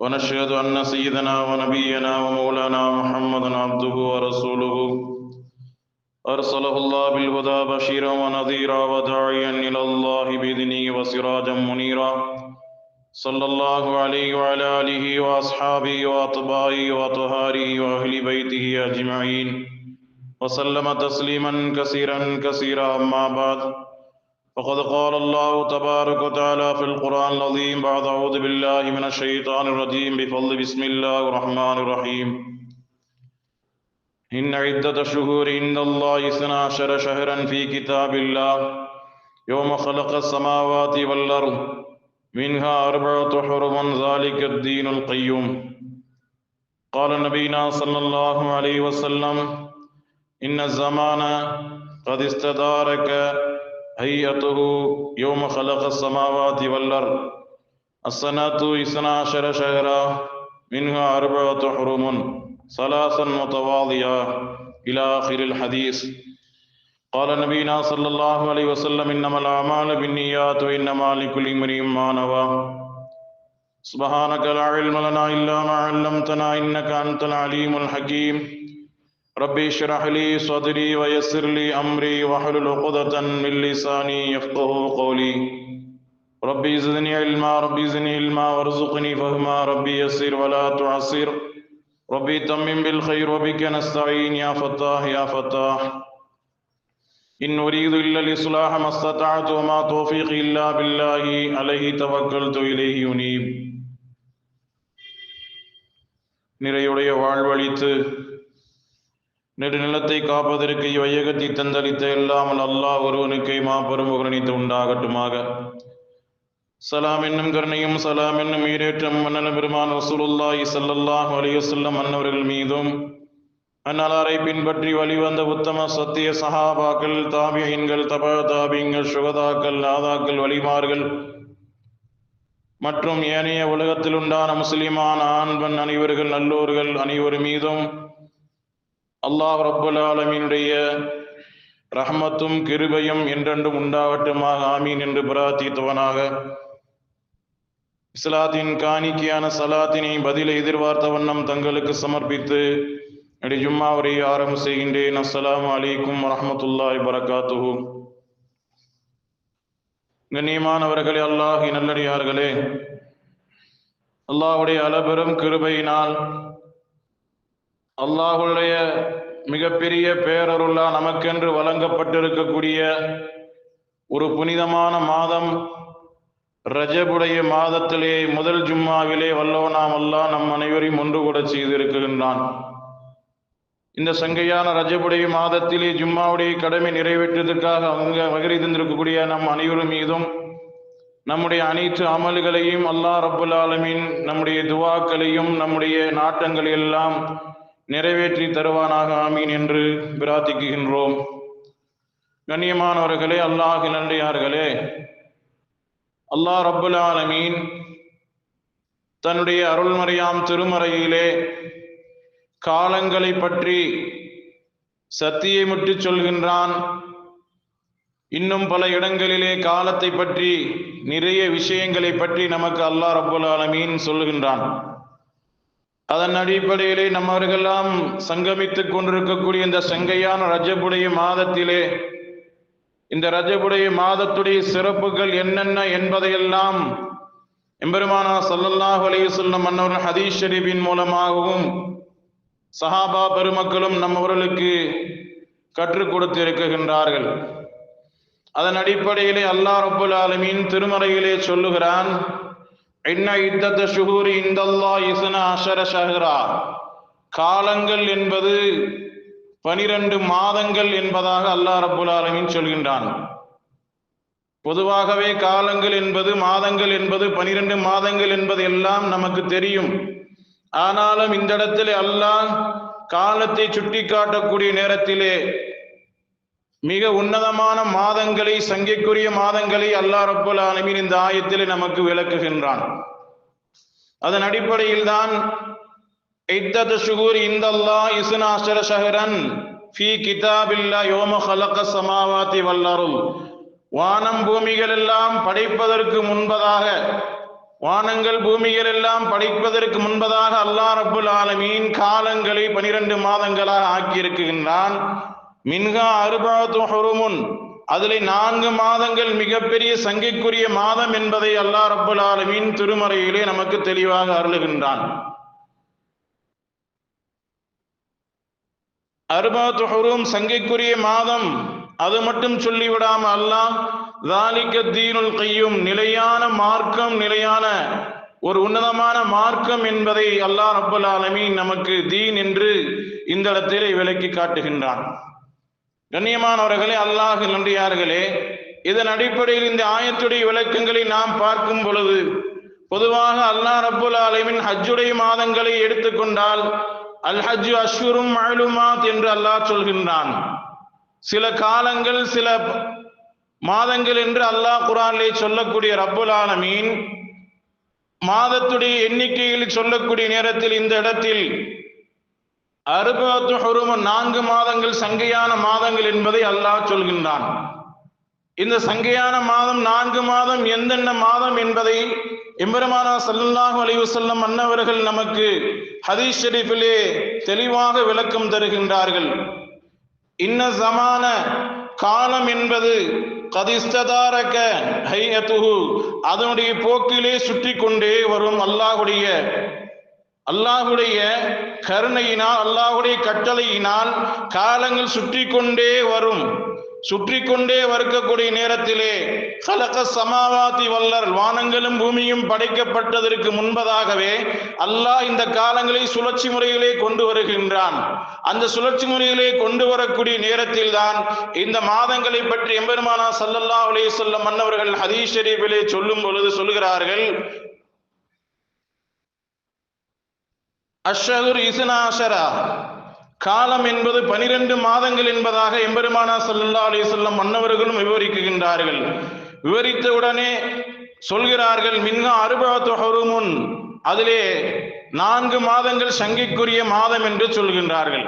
ونشهد أن سيدنا ونبينا ومولانا محمدا عبده ورسوله. أرسله الله بالهدى بشيرا ونذيرا وداعيا إلى الله بإذنه وسراجا منيرا. صلى الله عليه وعلى آله وأصحابه وأطبائه وطهاره وأهل بيته أجمعين. وسلم تسليما كثيرا كثيرا أما بعد. فقد قال الله تبارك وتعالى في القرآن العظيم بعد أعوذ بالله من الشيطان الرجيم بفضل بسم الله الرحمن الرحيم. إن عدة شهور عند الله اثنا عشر شهرا في كتاب الله. يوم خلق السماوات والأرض. منها أربعة حرم ذلك الدين القيوم. قال نبينا صلى الله عليه وسلم إن الزمان قد استدارك هيئته يوم خلق السماوات والأرض. السنة اثنا عشر شهرا منها أربعة حرم ثلاثا متواضية إلى آخر الحديث. قال نبينا صلى الله عليه وسلم إنما الأعمال بالنيات وإنما لكل امرئ ما نوى. سبحانك لا علم لنا إلا ما علمتنا إنك أنت العليم الحكيم. ربي اشرح لي صدري ويسر لي أمري واحلل عقدة من لساني يفقه قولي ربي زدني علما ربي زدني علما وارزقني فهما ربي يسر ولا تعسر ربي تمم بالخير وبك نستعين يا فتاح يا فتاح إن أريد إلا الإصلاح ما استطعت وما توفيقي إلا بالله عليه توكلت إليه ينيب நிறையுடைய வாழ்வழித்து நெடுநிலத்தை காப்பதற்கு வையகத்தை தந்தளித்த இல்லாமல் அல்லாஹ் ஒருவனுக்கை மாபெரும் புகழனித்து உண்டாகட்டுமாக. சலாம் என்னும் கருணையும் சலாம் என்னும் ஈரேற்றம் மன்னன பெருமான் ரசூலுல்லாஹி ஸல்லல்லாஹு அலைஹி வஸல்லம் அன்னவர்கள் மீதும் அன்னலாரை பின்பற்றி வழிவந்த உத்தம சத்திய சஹாபாக்கள் தாபியன்கள் தப தாபியங்கள் சுகதாக்கள் நாதாக்கள் வழிமார்கள் மற்றும் ஏனைய உலகத்தில் உண்டான முஸ்லிமான ஆண்பன் அனைவர்கள் நல்லோர்கள் அனைவர் மீதும் அல்லாஹ் ரப்புல் ஆலமீனுடைய ரஹமத்தும் கிருபையும் என்றென்றும் உண்டாவட்டுமாக ஆமீன் என்று பிரார்த்தித்தவனாக. இஸ்லாத்தின் காணிக்கையான சலாத்தினை பதிலை எதிர்பார்த்த வண்ணம் தங்களுக்கு சமர்ப்பித்து நடி ஜும்மாவரை ஆரம்பம் செய்கின்றேன். அஸ்லாம் அலைக்கும் வரமத்துல்லாய் வரகாத்துஹு கண்ணியமானவர்களே அல்லாஹி நல்லடியார்களே அல்லாஹுடைய அளபெரும் கிருபையினால் அல்லாஹுடைய மிகப்பெரிய பேரருளா நமக்கென்று வழங்கப்பட்டிருக்கக்கூடிய ஒரு புனிதமான மாதம் ரஜபுடைய மாதத்திலே முதல் ஜும்மாவிலே வல்லவனாம் அல்லாஹ் நம் அனைவரையும் ஒன்று கூட செய்திருக்கின்றான். இந்த சங்கையான ரஜபுடைய மாதத்திலே ஜும்மாவுடைய கடமை நிறைவேற்றதற்காக அவங்க வகரி தந்திருக்கக்கூடிய நம் அனைவரும் மீதும் நம்முடைய அனைத்து அமல்களையும் அல்லாஹ் ரபுல் ஆலமின் நம்முடைய துவாக்களையும் நம்முடைய நாட்டங்களை எல்லாம் நிறைவேற்றி தருவானாக ஆமீன் என்று பிரார்த்திக்குகின்றோம் கண்ணியமானவர்களே அல்லாஹ் நன்றியார்களே. அல்லாஹ் ரபுல் ஆலமீன் தன்னுடைய அருள்மறையாம் திருமறையிலே காலங்களை பற்றி சத்தியை முட்டு சொல்கின்றான். இன்னும் பல இடங்களிலே காலத்தை பற்றி நிறைய விஷயங்களை பற்றி நமக்கு அல்லாஹ் ரபுல் ஆலமீன் சொல்லுகின்றான் அதன் அடிப்படையிலே நம்மவர்களெல்லாம் சங்கமித்துக் கொண்டிருக்கக்கூடிய இந்த சங்கையான ரஜபுடைய மாதத்திலே இந்த ரஜபுடைய மாதத்துடைய சிறப்புகள் என்னென்ன என்பதையெல்லாம் எம்பெருமானா சல்லல்லாஹ் அலைஹி வஸல்லம் மன்னர் ஹதீஸ் மூலமாகவும் சஹாபா பெருமக்களும் நம்மவர்களுக்கு கற்றுக் கொடுத்து இருக்குகின்றார்கள் அதன் அடிப்படையிலே அல்லாஹ் ரபுல் ஆலமின் திருமறையிலே சொல்லுகிறான் இன்ன இத்தத்த ஷுஹூரி இந்தல்லா இசன அஷர ஷஹரா காலங்கள் என்பது பனிரெண்டு மாதங்கள் என்பதாக அல்லாஹ் ரபுல் ஆலமின் சொல்கின்றான். பொதுவாகவே காலங்கள் என்பது மாதங்கள் என்பது பனிரெண்டு மாதங்கள் என்பது எல்லாம் நமக்கு தெரியும். ஆனாலும் இந்த இடத்திலே அல்லாஹ் காலத்தை சுட்டிக்காட்டக்கூடிய நேரத்திலே மிக உன்னதமான மாதங்களை சங்கைக்குரிய மாதங்களை அல்லா ரப்பல் ஆலமின் இந்த ஆயத்திலே நமக்கு விளக்குகின்றான். அதன் அடிப்படையில் தான் இத்தத் ஷுகூர் இந்தல்லா இஸ்னாஷர ஷஹரன் ஃபி கிதாபில்லா யோம ஹலக சமாவாதி வல்லருள் வானம் பூமிகள் எல்லாம் படைப்பதற்கு முன்பதாக வானங்கள் பூமிகள் எல்லாம் படைப்பதற்கு முன்பதாக அல்லா ரப்புல் ஆலமீன் காலங்களை பனிரெண்டு மாதங்களாக ஆக்கியிருக்கின்றான். மின்ஹா அருபாத்து ஹுருமுன். அதிலே நான்கு மாதங்கள் மிகப்பெரிய சங்கைக்குரிய மாதம் என்பதை அல்லா ரப்புல் ஆலமீன் திருமறையிலே நமக்கு தெளிவாக அருளுகின்றான். அருபாத்து ஹுரும் சங்கைக்குரிய மாதம். அது மட்டும் சொல்லிவிடாம அல்லாஹ் தாலிக்க தீனுல் கையும் நிலையான மார்க்கம் நிலையான ஒரு உன்னதமான மார்க்கம் என்பதை அல்லாஹ் ரப்பல் ஆலமீன் நமக்கு தீன் என்று இந்த இடத்திலே விளக்கி காட்டுகின்றான். கண்ணியமானவர்களே அல்லாஹ் நன்றியார்களே. இதன் அடிப்படையில் இந்த ஆயத்துடைய விளக்கங்களை நாம் பார்க்கும் பொழுது பொதுவாக அல்லாஹ் ரபுல் ஆலமின் ஹஜ்ஜுடைய மாதங்களை எடுத்துக்கொண்டால் அல் ஹஜ்ஜு அஷ்வரும் அழுமாத் என்று அல்லாஹ் சொல்கின்றான். சில காலங்கள் சில மாதங்கள் என்று அல்லாஹ் குரானிலே சொல்லக்கூடிய ரப்புல் ஆலமீன் மாதத்துடைய எண்ணிக்கையில் சொல்லக்கூடிய நேரத்தில் இந்த இடத்தில் அறுபத்து ஹுரும நான்கு மாதங்கள் சங்கையான மாதங்கள் என்பதை அல்லாஹ் சொல்கின்றான். இந்த சங்கையான மாதம் நான்கு மாதம் எந்தெந்த மாதம் என்பதை எம்பெருமானா சல்லாஹு அலிவசல்லம் அன்னவர்கள் நமக்கு ஹதீஸ் ஷெரீஃபிலே தெளிவாக விளக்கம் தருகின்றார்கள். இன்ன சமான காலம் என்பது கதிஸ்ததாரக ஹையத்துஹு அதனுடைய போக்கிலே சுற்றி கொண்டே வரும் அல்லாஹுடைய அல்லாஹுடைய கருணையினால் அல்லாஹுடைய கட்டளையினால் காலங்கள் சுற்றி கொண்டே வரும். சுற்றி கொண்டே வரக்கூடிய நேரத்திலே கலக சமாவாதி வல்லர் வானங்களும் பூமியும் படைக்கப்பட்டதற்கு முன்பதாகவே அல்லாஹ் இந்த காலங்களை சுழற்சி முறையிலே கொண்டு வருகின்றான். அந்த சுழற்சி முறையிலே கொண்டு வரக்கூடிய நேரத்தில் தான் இந்த மாதங்களை பற்றி எம்பெருமானா சல்லல்லா அலே சொல்லம் மன்னவர்கள் ஹதீஷ் ஷரீஃபிலே சொல்லும் பொழுது சொல்கிறார்கள் அஷ்ஷகுர் இசுனாஷரா காலம் என்பது பனிரெண்டு மாதங்கள் என்பதாக எம்பெருமானா சல்லா அலி சொல்லம் மன்னவர்களும் விவரிக்குகின்றார்கள். விவரித்தவுடனே சொல்கிறார்கள் மின்ஹா அறுபத்து ஹருமுன். அதிலே நான்கு மாதங்கள் சங்கைக்குரிய மாதம் என்று சொல்கின்றார்கள்.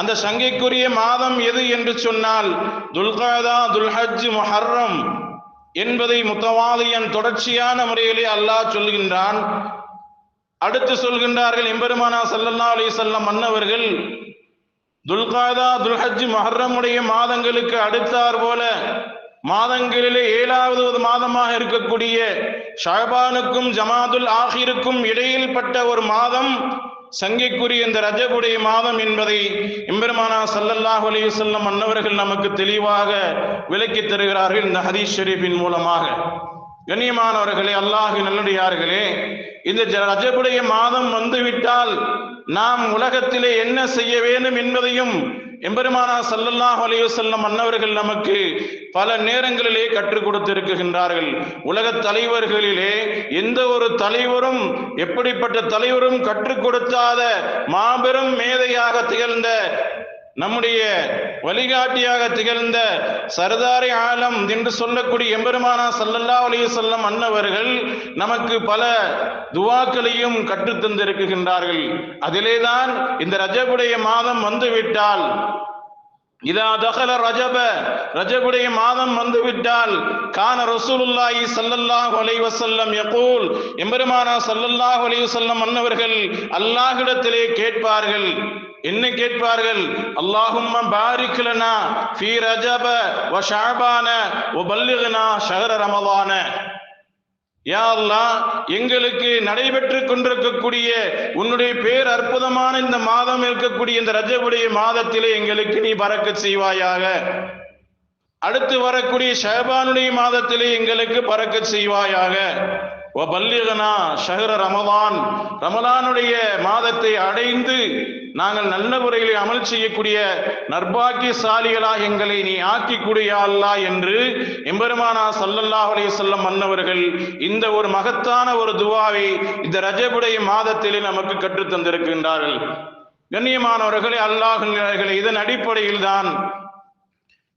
அந்த சங்கைக்குரிய மாதம் எது என்று சொன்னால் துல்காதா துல்ஹஜ் முஹர்ரம் என்பதை முத்தவாதியன் தொடர்ச்சியான முறையிலே அல்லாஹ் சொல்கின்றான். அடுத்து சொல்கின்றார்கள் எம்பெருமானா சல்லல்லா அலி சொல்லம் மன்னவர்கள் துல்காதா துல்ஹஜ் மஹர்ரமுடைய மாதங்களுக்கு அடுத்தார் போல மாதங்களிலே ஏழாவது ஒரு மாதமாக இருக்கக்கூடிய ஷாபானுக்கும் ஜமாதுல் ஆஹிருக்கும் இடையில் பட்ட ஒரு மாதம் சங்கைக்குரிய இந்த ரஜபுடைய மாதம் என்பதை எம்பெருமானா சல்லல்லாஹ் அலைஹி மன்னவர்கள் நமக்கு தெளிவாக விளக்கி தருகிறார்கள் இந்த ஹதீஸ் ஷெரீஃபின் மூலமாக. கண்ணியமானவர்களே அல்லாஹு நல்லடியார்களே இந்த ஜ- ரஜபுடைய மாதம் வந்துவிட்டால் நாம் உலகத்திலே என்ன செய்ய வேண்டும் என்பதையும் எம்பெருமானா சல்லல்லாஹ் அலையுசல்லம் அன்னவர்கள் நமக்கு பல நேரங்களிலே கற்றுக் கொடுத்திருக்கின்றார்கள். உலக தலைவர்களிலே எந்த ஒரு தலைவரும் எப்படிப்பட்ட தலைவரும் கற்றுக் கொடுத்தாத மாபெரும் மேதையாக திகழ்ந்த நம்முடைய வழிகாட்டியாக திகழ்ந்த சர்தாரி ஆலம் என்று சொல்லக்கூடிய எம்பெருமானா சல்லல்லா அலைய செல்லம் அன்னவர்கள் நமக்கு பல துவாக்களையும் கற்றுத்தந்திருக்கின்றார்கள் அதிலேதான் இந்த ரஜபுடைய மாதம் வந்துவிட்டால் இதா தகல ரஜப ரஜபுடைய மாதம் வந்துவிட்டால் கான ரசூலுல்லாஹி சல்லல்லாஹு அலைஹி வஸல்லம் யகூல் எம்பெருமானா சல்லல்லாஹு அலைஹி வஸல்லம் அன்னவர்கள் அல்லாஹ்விடத்திலே கேட்பார்கள். என்ன கேட்பார்கள்? அல்லாஹும் பாரிக்கலனா ஃபீ ரஜப வ ஷஅபான வ பல்லிகனா ஷஹர ரமலான யா அல்லாஹ் எங்களுக்கு நடைபெற்று கொண்டிருக்கக்கூடிய உன்னுடைய பேர் அற்புதமான இந்த மாதம் இருக்கக்கூடிய இந்த ரஜபுடைய மாதத்திலே எங்களுக்கு நீ பறக்க செய்வாயாக. அடுத்து வரக்கூடிய ஷஹபானுடைய மாதத்திலே எங்களுக்கு பறக்க செய்வாயாக. வபல்லிகனா ஷஹர ரமலான் ரமலானுடைய மாதத்தை அடைந்து நாங்கள் நல்ல முறையில் அமல் செய்யக்கூடிய நர்பாக்கியசாலிகளாக எங்களை நீ ஆக்கி குடியாளா என்று எம்பெருமானா சல்லல்லாஹு அலைஹி மன்னவர்கள் இந்த ஒரு மகத்தான ஒரு துவாவை இந்த ரஜபுடைய மாதத்திலே நமக்கு கற்றுத் தந்திருக்கின்றார்கள். கண்ணியமானவர்களே அல்லாஹர்களே இதன் அடிப்படையில் தான்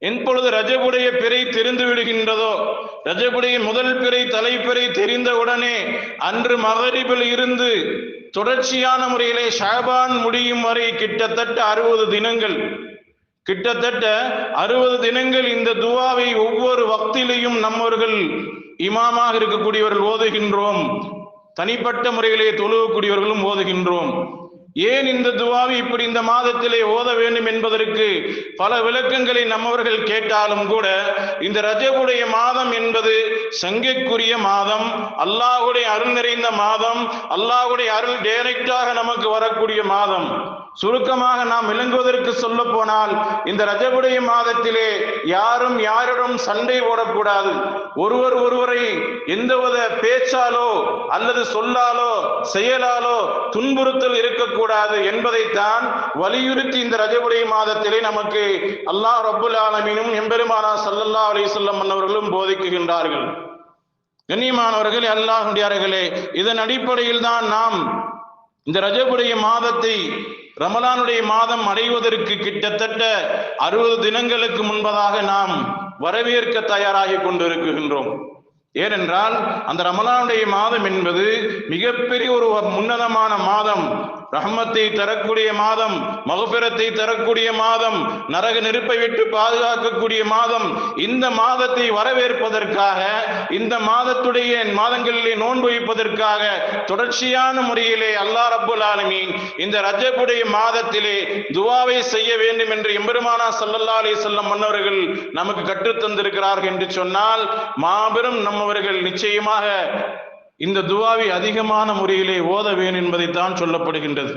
எப்பொழுது ரஜபுடைய பிறை தெரிந்து விடுகின்றதோ ரஜபுடைய முதல் பிறை தலைப்பிறை தெரிந்தவுடனே அன்று மகரிபில் இருந்து தொடர்ச்சியான முறையிலே ஷாபான் முடியும் வரை கிட்டத்தட்ட அறுபது தினங்கள். கிட்டத்தட்ட அறுபது தினங்கள் இந்த துவாவை ஒவ்வொரு வக்திலையும் நம்மவர்கள் இமாமாக இருக்கக்கூடியவர்கள் ஓதுகின்றோம். தனிப்பட்ட முறையிலே தொழுவக்கூடியவர்களும் ஓதுகின்றோம். ஏன் இந்த துவாவை இப்படி இந்த மாதத்திலே ஓத வேண்டும் என்பதற்கு பல விளக்கங்களை நம்மவர்கள் கேட்டாலும் கூட இந்த ரஜவுடைய மாதம் என்பது சங்கைக்குரிய மாதம் அல்லாஹுடைய அருள் நிறைந்த மாதம் அல்லாஹுடைய அருள் டைரக்டாக நமக்கு வரக்கூடிய மாதம். சுருக்கமாக நாம் விளங்குவதற்கு சொல்ல போனால் இந்த ரஜபுடைய மாதத்திலே யாரும் யாரிடம் சண்டை போடக்கூடாது. ஒருவர் ஒருவரை எந்தவித பேச்சாலோ அல்லது சொல்லாலோ செயலாலோ துன்புறுத்தல் இருக்கக்கூடாது என்பதைத்தான் வலியுறுத்தி இந்த ரஜபுடைய மாதத்திலே நமக்கு அல்லாஹ் ரபுல் ஆலமீனும் எம்பெருமானா சல்லல்லா அலிசல்லம் மன்னவர்களும் போதிக்குகின்றார்கள். கண்ணியமானவர்களே அல்லாஹுடையார்களே இதன் அடிப்படையில் தான் நாம் இந்த ரஜபுடைய மாதத்தை ரமலானுடைய மாதம் அடைவதற்கு கிட்டத்தட்ட அறுபது தினங்களுக்கு முன்பதாக நாம் வரவேற்க தயாராகி கொண்டிருக்கின்றோம். ஏனென்றால் அந்த ரமலானுடைய மாதம் என்பது மிகப்பெரிய ஒரு முன்னதமான மாதம். ரஹ்மத்தை தரக்கூடிய மாதம் மகபிரத்தை தரக்கூடிய மாதம் நரக நெருப்பை விட்டு பாதுகாக்கக்கூடிய மாதம் இந்த மாதத்தை வரவேற்பதற்காக இந்த மாதத்துடைய மாதங்களிலே நோன்பு வைப்பதற்காக தொடர்ச்சியான முறையிலே அல்லா ரப்புல் ஆலமீன் இந்த ரஜபுடைய மாதத்திலே துவாவை செய்ய வேண்டும் என்று எம்பெருமானா சல்லல்லா அலி செல்லம் மன்னவர்கள் நமக்கு கற்றுத் தந்திருக்கிறார்கள் என்று சொன்னால் மாபெரும் நம்மவர்கள் நிச்சயமாக இந்த துவாவை அதிகமான முறையிலே ஓத வேண்டும் என்பதைத்தான் சொல்லப்படுகின்றது.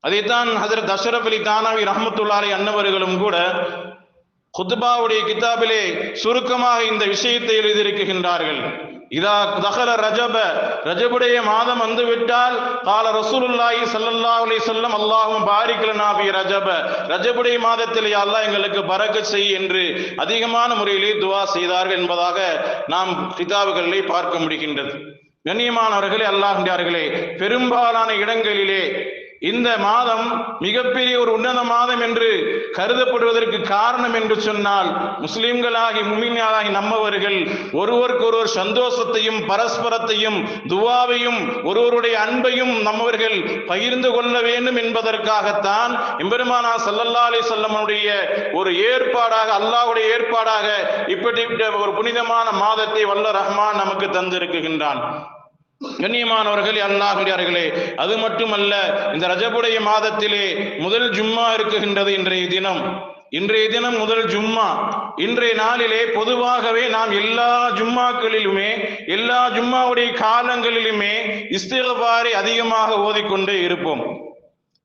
அதைத்தான் ஹசரத் அஷரப் அலி தானாவி ரஹமத்துல்லாரி அன்னவர்களும் கூட குத்பாவுடைய கிதாபிலே சுருக்கமாக இந்த விஷயத்தை எழுதியிருக்கின்றார்கள். இதா தகல ரஜப ரஜபுடைய மாதம் வந்து விட்டால் கால ரசூலுல்லாஹி சல்லல்லாஹு அலைஹி வஸல்லம் அல்லாஹும் பாரிக்கலனா ஃபி ரஜப. ரஜபுடைய மாதத்தில் யா அல்லாஹ் எங்களுக்கு பரக்கத் செய் என்று அதிகமான முறையிலே துஆ செய்தார்கள் என்பதாக நாம் கிதாபுகளிலே பார்க்க முடிகின்றது. கண்ணியமானவர்களே அல்லாஹ்டியார்களே பெரும்பாலான இடங்களிலே இந்த மாதம் மிகப்பெரிய ஒரு உன்னத மாதம் என்று கருதப்படுவதற்கு காரணம் என்று சொன்னால் முஸ்லிம்களாகி முமினாகி நம்மவர்கள் ஒருவருக்கொருவர் சந்தோஷத்தையும் பரஸ்பரத்தையும் துவாவையும் ஒருவருடைய அன்பையும் நம்மவர்கள் பகிர்ந்து கொள்ள வேண்டும் என்பதற்காகத்தான் எம்பெருமானா சல்லல்லா அலி சொல்லமனுடைய ஒரு ஏற்பாடாக அல்லாஹ்வுடைய ஏற்பாடாக இப்படி ஒரு புனிதமான மாதத்தை வல்ல ரஹ்மான் நமக்கு தந்திருக்குகின்றான் கண்ணியமானவர்கள் அல்லாஹுடையார்களே அது மட்டுமல்ல இந்த ரஜபுடைய மாதத்திலே முதல் ஜும்மா இருக்குகின்றது இன்றைய தினம். இன்றைய தினம் முதல் ஜும்மா. இன்றைய நாளிலே பொதுவாகவே நாம் எல்லா ஜும்மாக்களிலுமே எல்லா ஜும்மாவுடைய காலங்களிலுமே இஸ்திகபாரை அதிகமாக ஓதிக்கொண்டே இருப்போம்.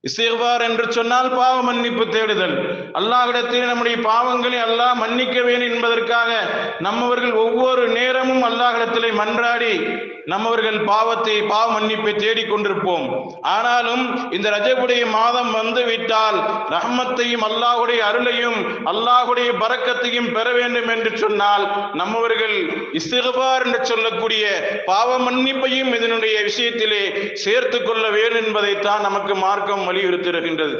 இஸ்திகபார் என்று சொன்னால் பாவ மன்னிப்பு தேடுதல். அல்லாஹ்விடத்தில் நம்முடைய பாவங்களை அல்லாஹ் மன்னிக்க வேண்டும் என்பதற்காக நம்மவர்கள் ஒவ்வொரு நேரமும் அல்லாஹ்விடத்திலே மன்றாடி நம்மவர்கள் பாவத்தை பாவ மன்னிப்பை தேடிக் கொண்டிருப்போம். ஆனாலும் இந்த ரஜபுடைய மாதம் வந்து விட்டால் ரஹ்மத்தையும் அல்லாஹுடைய அருளையும் அல்லாஹுடைய பறக்கத்தையும் பெற வேண்டும் என்று சொன்னால் நம்மவர்கள் இஸ்திகபார் என்று சொல்லக்கூடிய பாவ மன்னிப்பையும் இதனுடைய விஷயத்திலே சேர்த்து கொள்ள வேண்டும் என்பதைத்தான் நமக்கு மார்க்கம் வலியுறுத்துகின்றது.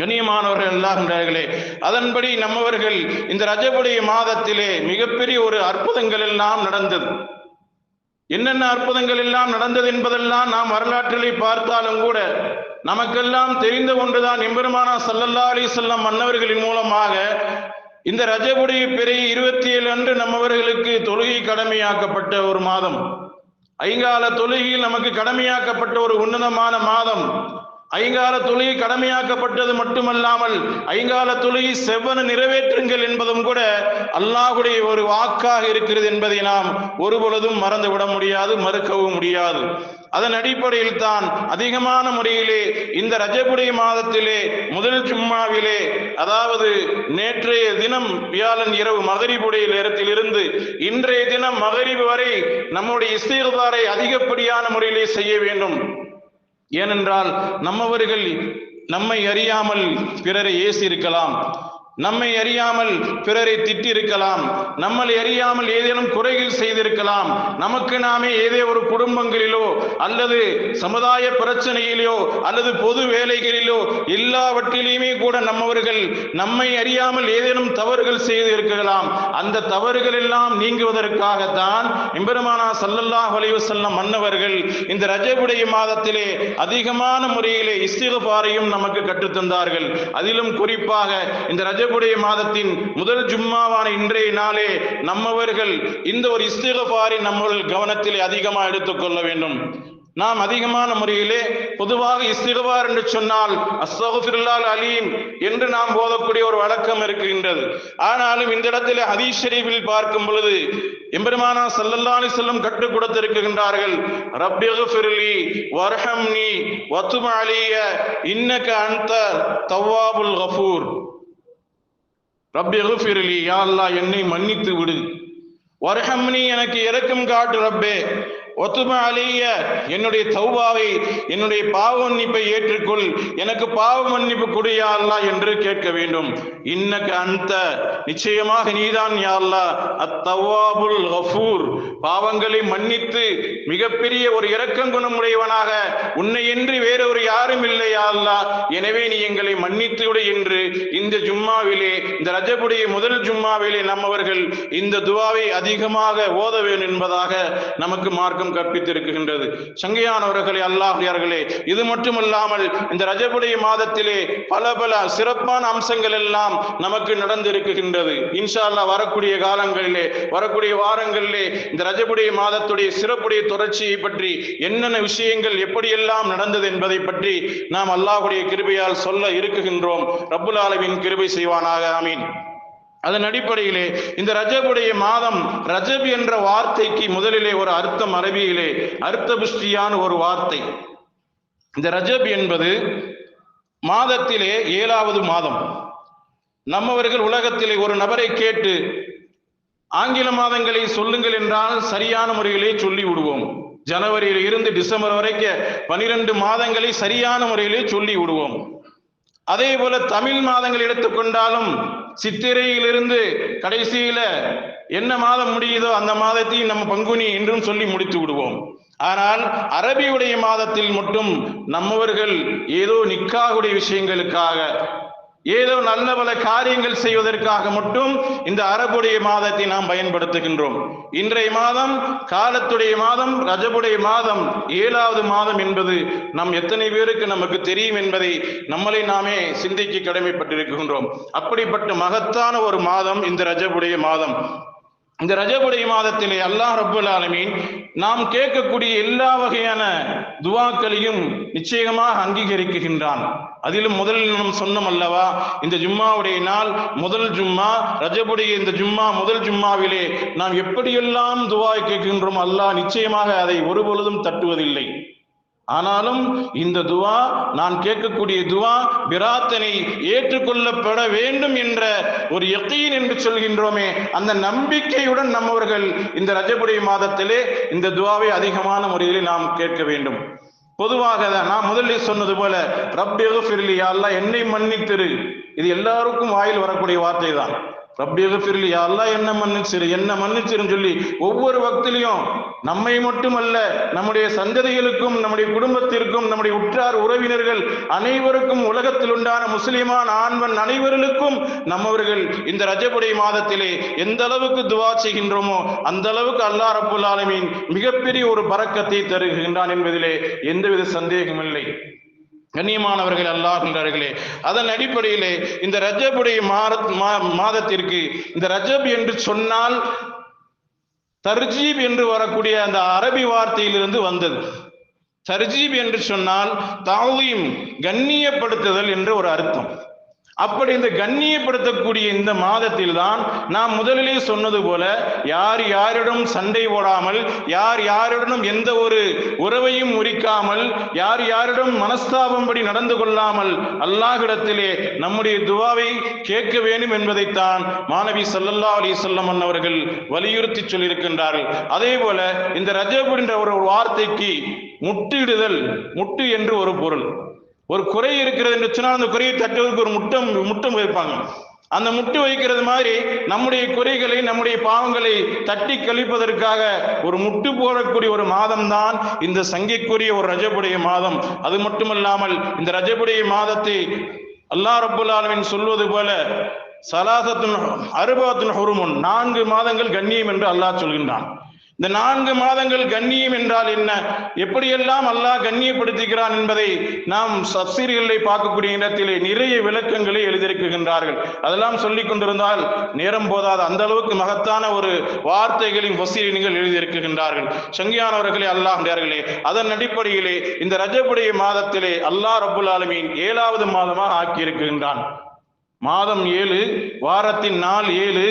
கண்ணியமானவர்கள் எல்லாகின்றார்களே அதன்படி நம்மவர்கள் இந்த ரஜபுடைய மாதத்திலே மிகப்பெரிய ஒரு அற்புதங்கள் எல்லாம் நடந்தது. என்னென்ன அற்புதங்கள் எல்லாம் நடந்தது என்பதெல்லாம் நாம் வரலாற்றிலே பார்த்தாலும் கூட நமக்கெல்லாம் தெரிந்த ஒன்றுதான். எம்பெருமானா சல்லல்லா அலி செல்லம் மன்னவர்களின் மூலமாக இந்த ரஜபுடி பிறை இருபத்தி ஏழு அன்று நம்மவர்களுக்கு தொழுகை கடமையாக்கப்பட்ட ஒரு மாதம். ஐங்கால தொழுகையில் நமக்கு கடமையாக்கப்பட்ட ஒரு உன்னதமான மாதம். ஐங்கால தொழுகை கடமையாக்கப்பட்டது மட்டுமல்லாமல் ஐங்கால தொழுகை செவ்வன நிறைவேற்றுங்கள் என்பதும் கூட அல்லாஹுடைய ஒரு வாக்காக இருக்கிறது என்பதை நாம் ஒருபொழுதும் மறந்துவிட முடியாது மறுக்கவும் முடியாது. அதன் அடிப்படையில் தான் அதிகமான முறையிலே இந்த ரஜபுடைய மாதத்திலே முதல் சும்மாவிலே அதாவது நேற்றைய தினம் வியாழன் இரவு மகரிபுடைய நேரத்திலிருந்து இன்றைய தினம் மகரிபு வரை நம்முடைய இசைதாரை அதிகப்படியான முறையிலே செய்ய வேண்டும். ஏனென்றால் நம்மவர்கள் நம்மை அறியாமல் பிறரை ஏசி இருக்கலாம் நம்மை அறியாமல் பிறரை திட்டிருக்கலாம். நம்மளை அறியாமல் ஏதேனும் குறைகள் செய்திருக்கலாம். நமக்கு நாமே ஏதே ஒரு குடும்பங்களிலோ அல்லது சமுதாய பிரச்சனையிலோ அல்லது பொது வேலைகளிலோ எல்லாவற்றிலையுமே கூட நம்மவர்கள் நம்மை அறியாமல் ஏதேனும் தவறுகள் செய்து இருக்கலாம் அந்த தவறுகள் எல்லாம் நீங்குவதற்காகத்தான் எம்பெருமானா சல்லல்லாஹ் செல்லம் மன்னவர்கள் இந்த ரஜபுடைய மாதத்திலே அதிகமான முறையிலே இஸ்திகபாரையும் நமக்கு கற்றுத்தந்தார்கள். அதிலும் குறிப்பாக இந்த ரஜபுடைய மாதத்தின் முதல் ஜும்மாவான இன்றைய நாளே நம்மவர்கள் இந்த ஒரு இஸ்திகபாரி நம்மவர்கள் கவனத்திலே அதிகமாக எடுத்துக்கொள்ள வேண்டும். நாம் அதிகமான முறையிலே பொதுவாக இஸ்திகபார் என்று சொன்னால் அஸ்தகுஃபிருல்லால் அலீம் என்று நாம் போதக்கூடிய ஒரு வழக்கம் இருக்கின்றது. ஆனாலும் இந்த இடத்திலே ஹதீஸ் ஷரீஃபில் பார்க்கும் பொழுது எம்பெருமானா சல்லல்லா செல்லும் செல்லம் கற்றுக் கொடுத்திருக்கின்றார்கள் ரப்பியகுஃபிர்லி வர்ஹம்னி வத்தும அலிய இன்னக அன்த தவ்வாபுல் கஃபூர். ரப்பியகுஃபிர்லி யா அல்லா என்னை மன்னித்து விடு. வரஹம்னி எனக்கு இறக்கம் காட்டு ரப்பே. ஒத்தும அலிய என்னுடைய தௌபாவை என்னுடைய பாவ மன்னிப்பை ஏற்றுக்கொள். எனக்கு பாவ மன்னிப்பு கொடியா அல்லா என்று கேட்க வேண்டும். இன்னக்கு அந்த நிச்சயமாக நீதான் யாழ்லா அத்தவாபுல் கஃபூர். பாவங்களை மன்னித்து மிகப்பெரிய ஒரு இரக்கம் குணமுடையவனாக உன்னை என்று வேறொரு யாரும் இல்லை யாழ்லா எனவே நீ எங்களை மன்னித்து விடு என்று இந்த ஜும்மாவிலே இந்த ரஜபுடைய முதல் ஜும்மாவிலே நம்மவர்கள் இந்த துவாவை அதிகமாக ஓத வேண்டும் என்பதாக நமக்கு மார்க்கம் கற்பித்திருக்கின்றது. சங்கையானவர்களே அல்லாஹியார்களே இது மட்டுமல்லாமல் இந்த ரஜபுடைய மாதத்திலே பல பல சிறப்பான அம்சங்கள் எல்லாம் நமக்கு நடந்திருக்கின்றது. இன்ஷா அல்லாஹ் வரக்கூடிய காலங்களிலே வரக்கூடிய வாரங்களிலே இந்த ரஜபுடைய மாதத்துடைய சிறப்புடைய தொடர்ச்சியை பற்றி என்னென்ன விஷயங்கள் எப்படியெல்லாம் நடந்தது என்பதை பற்றி நாம் அல்லாஹுடைய கிருபையால் சொல்ல இருக்குகின்றோம் ரப்புல் ஆலமின் கிருபை செய்வானாக ஆமீன். அதன் அடிப்படையிலே இந்த ரஜபுடைய மாதம் ரஜப் என்ற வார்த்தைக்கு முதலிலே ஒரு அர்த்தம் அரபியிலே அர்த்த புஷ்டியான ஒரு வார்த்தை. இந்த ரஜப் என்பது மாதத்திலே ஏழாவது மாதம். நம்மவர்கள் உலகத்திலே ஒரு நபரை கேட்டு ஆங்கில மாதங்களை சொல்லுங்கள் என்றால் சரியான முறையிலே சொல்லி விடுவோம் ஜனவரியில் இருந்து டிசம்பர் வரைக்கும் பனிரெண்டு மாதங்களை சரியான முறையிலே சொல்லி விடுவோம் அதே போல தமிழ் மாதங்கள் எடுத்துக்கொண்டாலும் சித்திரையிலிருந்து கடைசியில என்ன மாதம் முடியுதோ அந்த மாதத்தையும் நம்ம பங்குனி என்றும் சொல்லி முடித்து விடுவோம். ஆனால் அரபியுடைய மாதத்தில் மட்டும் நம்மவர்கள் ஏதோ நிக்காகுடைய விஷயங்களுக்காக ஏதோ நல்ல பல காரியங்கள் செய்வதற்காக மட்டும் இந்த அரபுடைய மாதத்தை நாம் பயன்படுத்துகின்றோம். இன்றைய மாதம் காலத்துடைய மாதம் ரஜபுடைய மாதம் ஏழாவது மாதம் என்பது நம் எத்தனை பேருக்கு நமக்கு தெரியும் என்பதை நம்மளை நாமே சிந்திக்க கடமைப்பட்டிருக்கின்றோம். அப்படிப்பட்ட மகத்தான ஒரு மாதம் இந்த ரஜபுடைய மாதம். இந்த ரஜபுடைய மாதத்திலே அல்லாஹ் ரபுல் ஆலமீன் நாம் கேட்கக்கூடிய எல்லா வகையான துவாக்களையும் நிச்சயமாக அங்கீகரிக்குகின்றான் அதிலும் முதலில் நாம் சொன்னோம் அல்லவா இந்த ஜும்மாவுடைய நாள் முதல் ஜும்மா ரஜபுடைய இந்த ஜும்மா முதல் ஜும்மாவிலே நாம் எப்படியெல்லாம் துவாய் கேட்கின்றோம் அல்லாஹ் நிச்சயமாக அதை ஒருபொழுதும் தட்டுவதில்லை. ஆனாலும் இந்த துவா நான் கேட்கக்கூடிய துவா பிராத்தனை ஏற்றுக்கொள்ளப்பட வேண்டும் என்ற ஒரு யக்கீன் என்று சொல்கின்றோமே அந்த நம்பிக்கையுடன் நம்மவர்கள் இந்த ரஜபுடைய மாதத்திலே இந்த துவாவை அதிகமான முறையில் நாம் கேட்க வேண்டும். பொதுவாக நான் முதலில் சொன்னது போல ரப்பியகு ஃபிர்லி அல்லாஹ் என்னை மன்னித்திரு. இது எல்லாருக்கும் வாயில் வரக்கூடிய வார்த்தை தான் ரப்பியகஃபிர்லி அல்லாஹ் என்ன மன்னிச்சிரு என்ன மன்னிச்சிருன்னு சொல்லி ஒவ்வொரு வக்திலையும் நம்மை மட்டுமல்ல நம்முடைய சந்ததிகளுக்கும் நம்முடைய குடும்பத்திற்கும் நம்முடைய உற்றார் உறவினர்கள் அனைவருக்கும் உலகத்தில் உண்டான முஸ்லிமான் ஆண்வன் அனைவர்களுக்கும் நம்மவர்கள் இந்த ரஜபுடை மாதத்திலே எந்த அளவுக்கு துவா செய்கின்றோமோ அந்த அளவுக்கு அல்லாஹ் ரப்புல் ஆலமீன் மிகப்பெரிய ஒரு பறக்கத்தை தருகின்றான் என்பதிலே எந்தவித சந்தேகமில்லை கண்ணியமானவர்கள் அல்லாகின்றார்களே அதன் அடிப்படையிலே இந்த ரஜபுடைய மாதத்திற்கு இந்த ரஜப் என்று சொன்னால் தர்ஜீப் என்று வரக்கூடிய அந்த அரபி வார்த்தையிலிருந்து வந்தது. தர்ஜீப் என்று சொன்னால் தாவீம் கண்ணியப்படுத்துதல் என்று ஒரு அர்த்தம். அப்படி இந்த கண்ணியப்படுத்தக்கூடிய இந்த மாதத்தில் தான் நாம் முதலிலே சொன்னது போல யார் யாரிடம் சண்டை போடாமல் யார் யாரிடம் எந்த ஒரு உறவையும் முறிக்காமல் யார் யாரிடம் மனஸ்தாபம்படி நடந்து கொள்ளாமல் அல்லாஹிடத்திலே நம்முடைய துவாவை கேட்க வேண்டும் என்பதைத்தான் மாணவி சல்லல்லா அலி சொல்லம் அவர்கள் வலியுறுத்தி சொல்லியிருக்கின்றார்கள். அதே போல இந்த ரஜப் என்ற ஒரு வார்த்தைக்கு முட்டிடுதல் முட்டு என்று ஒரு பொருள். ஒரு குறை இருக்கிறது என்று சொன்னால் அந்த குறையை தட்டுவதற்கு ஒரு முட்டம் முட்டம் வைப்பாங்க. அந்த முட்டு வைக்கிறது மாதிரி நம்முடைய குறைகளை நம்முடைய பாவங்களை தட்டி கழிப்பதற்காக ஒரு முட்டு போடக்கூடிய ஒரு மாதம் தான் இந்த சங்கைக்குரிய ஒரு ரஜபுடைய மாதம். அது மட்டுமல்லாமல் இந்த ரஜபுடைய மாதத்தை அல்லா ரப்புல் சொல்வது போல சலாசத்துன் அருபாத்துன் ஹுருமுன் நான்கு மாதங்கள் கண்ணியம் என்று அல்லாஹ் சொல்கின்றான். இந்த நான்கு மாதங்கள் கண்ணியம் என்றால் என்ன? எப்படியெல்லாம் அல்லாஹ் கண்ணியப்படுத்துகிறான் என்பதை நாம் சப்சீரிகளை பார்க்கக்கூடிய இடத்திலே நிறைய விளக்கங்களை எழுதியிருக்கின்றார்கள். அதெல்லாம் சொல்லிக் கொண்டிருந்தால் நேரம் போதாத. அந்த அளவுக்கு மகத்தான ஒரு வார்த்தைகளின் வசீரினிகள் எழுதியிருக்கின்றார்கள். சங்கியானவர்களே அல்லாஹர்களே அதன் அடிப்படையிலே இந்த ரஜபுடைய மாதத்திலே அல்லாஹ் ரபுல் ஆலமீன் ஏழாவது மாதமாக ஆக்கியிருக்கின்றான். மாதம் ஏழு வாரத்தின் நாள் ஏழு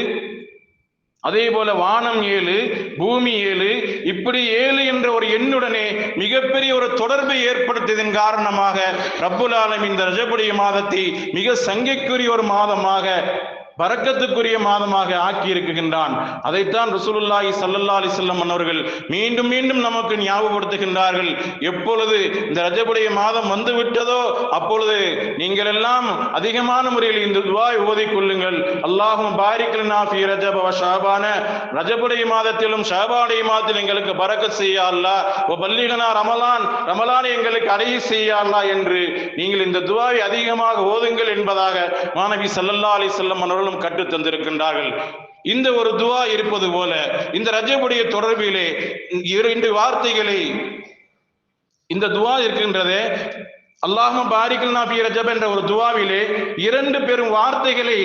அதே போல வானம் ஏழு பூமி ஏழு இப்படி ஏழு என்ற ஒரு எண்ணுடனே மிகப்பெரிய ஒரு தொடர்பை ஏற்படுத்தியதன் காரணமாக ரப்புல் ஆலம் இந்த ரஜபுடைய மாதத்தை மிக சங்கைக்குரிய ஒரு மாதமாக பறக்கத்துக்குரிய மாதமாக ஆக்கி இருக்குகின்றான் அதைத்தான் ரசூலுல்லாஹி சல்லல்லா அலிசல்லம் அவர்கள் மீண்டும் மீண்டும் நமக்கு ஞாபகப்படுத்துகின்றார்கள். எப்பொழுது இந்த ரஜபுடைய மாதம் வந்து விட்டதோ அப்பொழுது நீங்கள் எல்லாம் அதிகமான முறையில் இந்த துவாய் ஓதி கொள்ளுங்கள். அல்லாஹும் பாரிக் ஃபி ரஜப ஷாபான. ரஜபுடைய மாதத்திலும் ஷாபாடைய மாதத்தில் எங்களுக்கு பறக்க செய்யா ஓ வ பல்லிகனா ரமலான் ரமலான் எங்களுக்கு அடைய செய்யா என்று நீங்கள் இந்த துவாவை அதிகமாக ஓதுங்கள் என்பதாக மாணவி சல்லல்லா அலிசல்லம் வஸல்லம் அவர்கள் அவர்களும் கற்று தந்திருக்கின்றார்கள். இந்த ஒரு துவா இருப்பது போல இந்த ரஜபுடைய தொடர்பிலே இரண்டு வார்த்தைகளை இந்த துவா இருக்கின்றதே அல்லாஹும் பாரிக்கல் நாபி ரஜப் என்ற ஒரு துவாவிலே இரண்டு பெரும் வார்த்தைகளை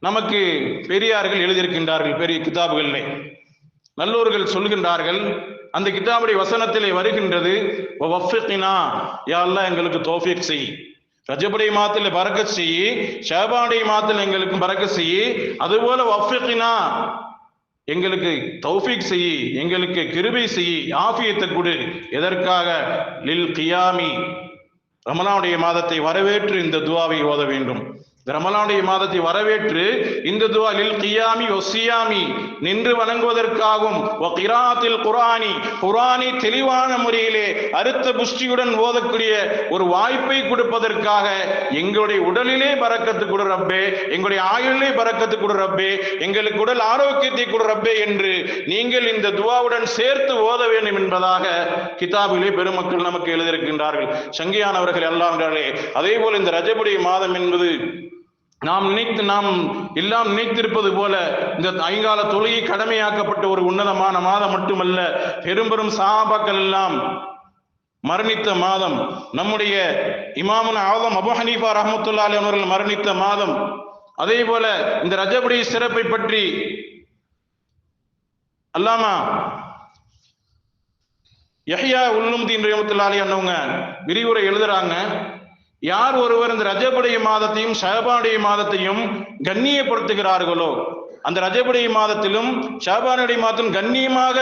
நமக்கு பெரியார்கள் எழுதியிருக்கின்றார்கள் பெரிய கிதாபுகளிலே. நல்லோர்கள் சொல்கின்றார்கள் அந்த கிதாபுடைய வசனத்திலே வருகின்றது யா எங்களுக்கு தோஃபிக் செய். ரஜபுடைய மாதத்தில் பறக்க செய்யி ஷாபானுடைய மாதத்தில் எங்களுக்கு பறக்க செய்யி அதுபோல வஃபிக்னா எங்களுக்கு தௌஃபீக் செய்யி எங்களுக்கு கிருபை செய்யி ஆஃபியத்தை கொடு. எதற்காக? லில் கியாமி. ரமணாவுடைய மாதத்தை வரவேற்று இந்த துவாவை ஓத வேண்டும். ரமலானுடைய மாதத்தை வரவேற்று இந்த துவாலில் கியாமி ஒசியாமி நின்று வணங்குவதற்காகவும் கிராத்தில் குரானி குரானி தெளிவான முறையிலே அறுத்த புஷ்டியுடன் ஓதக்கூடிய ஒரு வாய்ப்பை கொடுப்பதற்காக எங்களுடைய உடலிலே பறக்கத்து கொடு ரப்பே எங்களுடைய ஆயுளிலே பறக்கத்து கொடு ரப்பே எங்களுக்கு உடல் ஆரோக்கியத்தை கொடு ரப்பே என்று நீங்கள் இந்த துவாவுடன் சேர்த்து ஓத வேண்டும் என்பதாக கிதாபிலே பெருமக்கள் நமக்கு எழுதியிருக்கின்றார்கள். சங்கியானவர்கள் எல்லாம் அதே போல இந்த ரஜபுடைய மாதம் என்பது நாம் நினைத்து நாம் எல்லாம் நினைத்திருப்பது போல இந்த ஐங்கால தொழுகை கடமையாக்கப்பட்ட ஒரு உன்னதமான மாதம் மட்டுமல்ல பெரும் பெரும் சாபாக்கள் எல்லாம் மரணித்த மாதம் நம்முடைய இமாமன் ஆதம் அபு ஹனீஃபா ரஹமத்துல்லா அலி அவர்கள் மரணித்த மாதம் அதே போல இந்த ரஜபுடைய சிறப்பை பற்றி அல்லாமா யஹ்யா உல்லும்தீன் ரஹமத்துல்லா அலி அண்ணவங்க விரிவுரை எழுதுறாங்க. யார் ஒருவர் இந்த ரஜபுடைய மாதத்தையும் ஷாபானுடைய மாதத்தையும் கண்ணியப்படுத்துகிறார்களோ அந்த ரஜபுடைய மாதத்திலும் ஷஹபானுடைய மாதத்திலும் கண்ணியமாக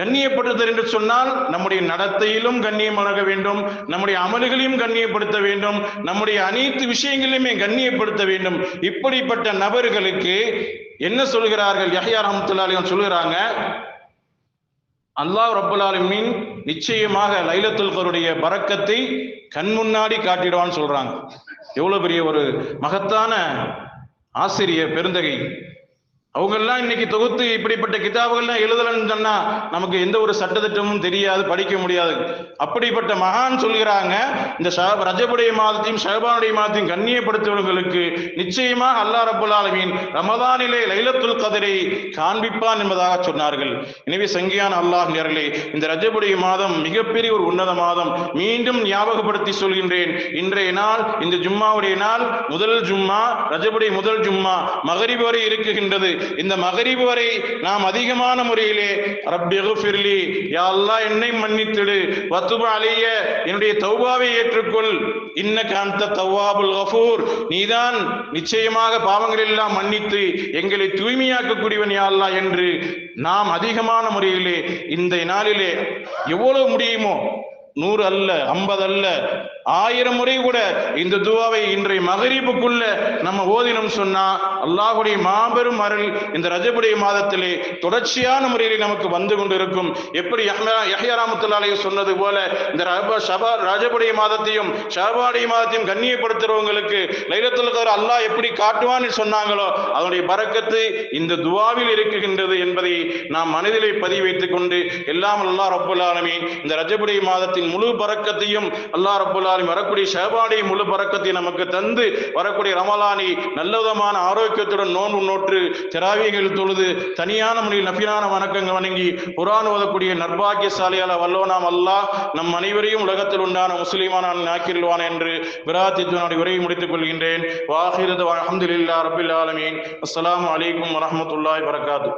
கண்ணியப்படுத்துதல் என்று சொன்னால் நம்முடைய நடத்தையிலும் கண்ணியமாக வேண்டும் நம்முடைய அமல்களையும் கண்ணியப்படுத்த வேண்டும் நம்முடைய அனைத்து விஷயங்களையுமே கண்ணியப்படுத்த வேண்டும். இப்படிப்பட்ட நபர்களுக்கு என்ன சொல்கிறார்கள்? யஹ்யா ரஹமத்துல்லாலையும் சொல்கிறாங்க அல்லாஹ் ரப்புல் நிச்சயமாக லைலத்துல் கருடைய பறக்கத்தை கண் முன்னாடி காட்டிடுவான்னு சொல்றாங்க. எவ்வளவு பெரிய ஒரு மகத்தான ஆசிரியர் பெருந்தகை. அவங்கெல்லாம் இன்னைக்கு தொகுத்து இப்படிப்பட்ட கிதாபுகள்லாம் எழுதலன்னு சொன்னா நமக்கு எந்த ஒரு சட்டத்திட்டமும் தெரியாது படிக்க முடியாது. அப்படிப்பட்ட மகான் சொல்கிறாங்க இந்த ரஜபுடைய மாதத்தையும் ஷஹபானுடைய மாதத்தையும் கண்ணியப்படுத்துவர்களுக்கு நிச்சயமா அல்லா ரபுல் ஆலமீன் ரமதானிலே லைலத்துல் கதிரை காண்பிப்பான் என்பதாக சொன்னார்கள். எனவே சங்கியான அல்லாஹ் நேர்களே இந்த ரஜபுடைய மாதம் மிகப்பெரிய ஒரு உன்னத மாதம். மீண்டும் ஞாபகப்படுத்தி சொல்கின்றேன் இன்றைய நாள் இந்த ஜும்மாவுடைய நாள் முதல் ஜும்மா ரஜபுடைய முதல் ஜும்மா மகரிப் வரை இருக்குகின்றது. இந்த மகரிபு வரை நாம் அதிகமான முறையிலே ரப்பி ஃபிர்லி யா அல்லாஹ் என்னை மன்னித்திடு வத்துப அலைய என்னுடைய தௌபாவை ஏற்றுக்கொள் இன்ன காந்த தவ்வாபுல் கஃபூர். நீதான் நிச்சயமாக பாவங்கள் எல்லாம் மன்னித்து எங்களை தூய்மையாக்கக்கூடியவன் யா அல்லாஹ் என்று நாம் அதிகமான முறையிலே இந்த நாளிலே எவ்வளவு முடியுமோ நூறு அல்ல ஐம்பது அல்ல. ஆயிரம் முறை கூட இந்த துவாவை இன்றைய மகரிப்புக்குள்ள நம்ம ஓதினம் சொன்னா அல்லாஹுடைய மாபெரும் அருள் இந்த ரஜபுடைய மாதத்திலே தொடர்ச்சியான முறையில் நமக்கு வந்து கொண்டிருக்கும். எப்படி யஹ்யராமத்துல்லாலே சொன்னது போல இந்த ஷபா ரஜபுடைய மாதத்தையும் ஷபாடைய மாதத்தையும் கண்ணியப்படுத்துறவங்களுக்கு லைலத்துல் கதர் அல்லாஹ் எப்படி காட்டுவான்னு சொன்னாங்களோ அதனுடைய பறக்கத்து இந்த துவாவில் இருக்குகின்றது என்பதை நாம் மனதிலே பதிவு வைத்துக் கொண்டு எல்லாம் அல்லா ரப்புல் இந்த ரஜபுடைய மாதத்தின் முழு பறக்கத்தையும் அல்லா ரபுல்லாலும் வரக்கூடிய ஷேபாடி முழு பரக்கத்தை நமக்கு தந்து வரக்கூடிய ரமலானை நல்ல விதமான ஆரோக்கியத்துடன் நோன்பு நோற்று திராவியங்கள் தொழுது தனியான முறையில் நபியான வணக்கங்கள் வணங்கி குரான் ஓதக்கூடிய நர்பாகியசாலியால வல்லோனாம் அல்லாஹ் நம் அனைவரையும் உலகத்தில் உண்டான முஸ்லீமான நாக்கில்வான் என்று பிரார்த்தித்து உரையை முடித்துக் கொள்கின்றேன். வாஹிரது அஹமதுல்லா ரபில் ஆலமீன். அஸ்ஸலாமு அலைக்கும் வரஹ்மத்துல்லாஹி வரகாத்து